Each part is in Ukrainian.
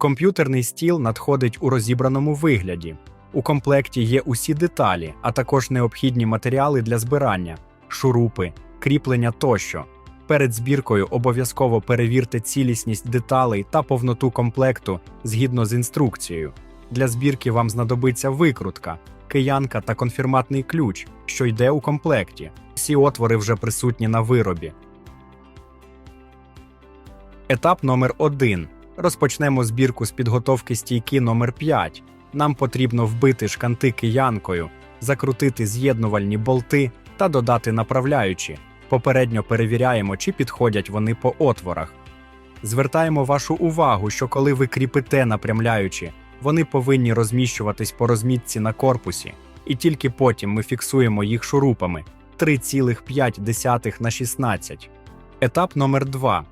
Комп'ютерний стіл надходить у розібраному вигляді. У комплекті є усі деталі, а також необхідні матеріали для збирання, шурупи, кріплення тощо. Перед збіркою обов'язково перевірте цілісність деталей та повноту комплекту згідно з інструкцією. Для збірки вам знадобиться викрутка, киянка та конфірматний ключ, що йде у комплекті. Всі отвори вже присутні на виробі. Етап номер 1. Розпочнемо збірку з підготовки стійки номер 5. Нам потрібно вбити шканти киянкою, закрутити з'єднувальні болти та додати направляючі. Попередньо перевіряємо, чи підходять вони по отворах. Звертаємо вашу увагу, що коли ви кріпите напрямляючі, вони повинні розміщуватись по розмітці на корпусі, і тільки потім ми фіксуємо їх шурупами 3,5 на 16. Етап номер 2.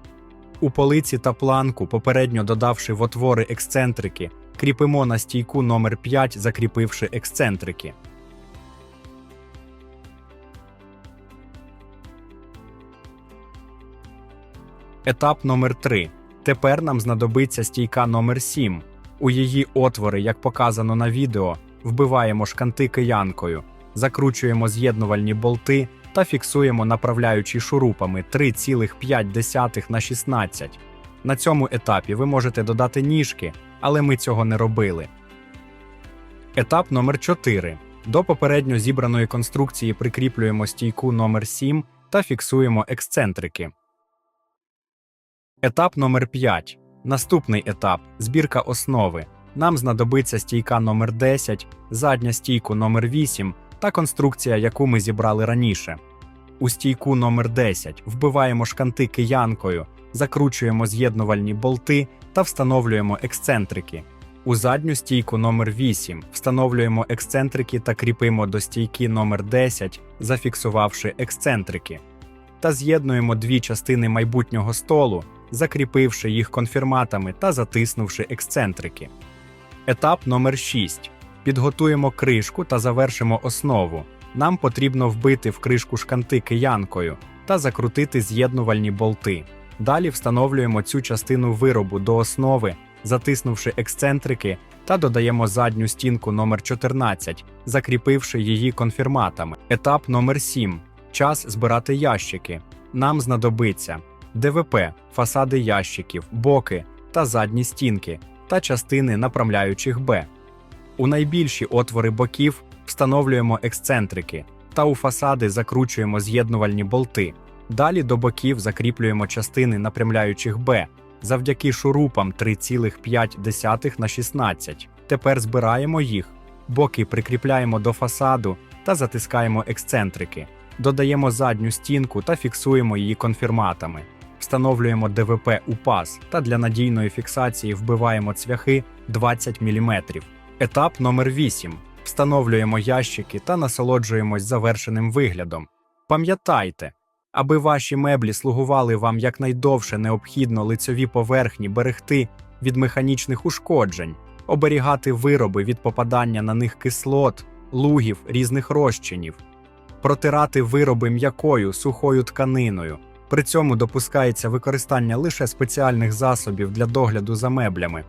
У полиці та планку, попередньо додавши в отвори ексцентрики, кріпимо на стійку номер 5, закріпивши ексцентрики. Етап номер 3. Тепер нам знадобиться стійка номер 7. У її отвори, як показано на відео, вбиваємо шканти киянкою, закручуємо з'єднувальні болти та фіксуємо направляючі шурупами 3,5 на 16. На цьому етапі ви можете додати ніжки, але ми цього не робили. Етап номер 4. До попередньо зібраної конструкції прикріплюємо стійку номер 7 та фіксуємо ексцентрики. Етап номер 5. Наступний етап збірка основи. Нам знадобиться стійка номер 10, задня стійку номер 8 та конструкція, яку ми зібрали раніше. У стійку номер 10 вбиваємо шканти киянкою, закручуємо з'єднувальні болти та встановлюємо ексцентрики. У задню стійку номер 8 встановлюємо ексцентрики та кріпимо до стійки номер 10, зафіксувавши ексцентрики. Та з'єднуємо дві частини майбутнього столу, закріпивши їх конфірматами та затиснувши ексцентрики. Етап номер 6. Підготуємо кришку та завершимо основу. Нам потрібно вбити в кришку шканти киянкою та закрутити з'єднувальні болти. Далі встановлюємо цю частину виробу до основи, затиснувши ексцентрики, та додаємо задню стінку номер 14, закріпивши її конфірматами. Етап номер 7. Час збирати ящики. Нам знадобиться ДВП, фасади ящиків, боки та задні стінки та частини направляючих Б. У найбільші отвори боків встановлюємо ексцентрики та у фасади закручуємо з'єднувальні болти. Далі до боків закріплюємо частини напрямляючих Б завдяки шурупам 3,5 на 16. Тепер збираємо їх. Боки прикріпляємо до фасаду та затискаємо ексцентрики. Додаємо задню стінку та фіксуємо її конфірматами. Встановлюємо ДВП у паз та для надійної фіксації вбиваємо цвяхи 20 мм. Етап номер 8. Встановлюємо ящики та насолоджуємось завершеним виглядом. Пам'ятайте, аби ваші меблі слугували вам якнайдовше необхідно лицьові поверхні берегти від механічних ушкоджень, оберігати вироби від попадання на них кислот, лугів різних розчинів, протирати вироби м'якою сухою тканиною. При цьому допускається використання лише спеціальних засобів для догляду за меблями.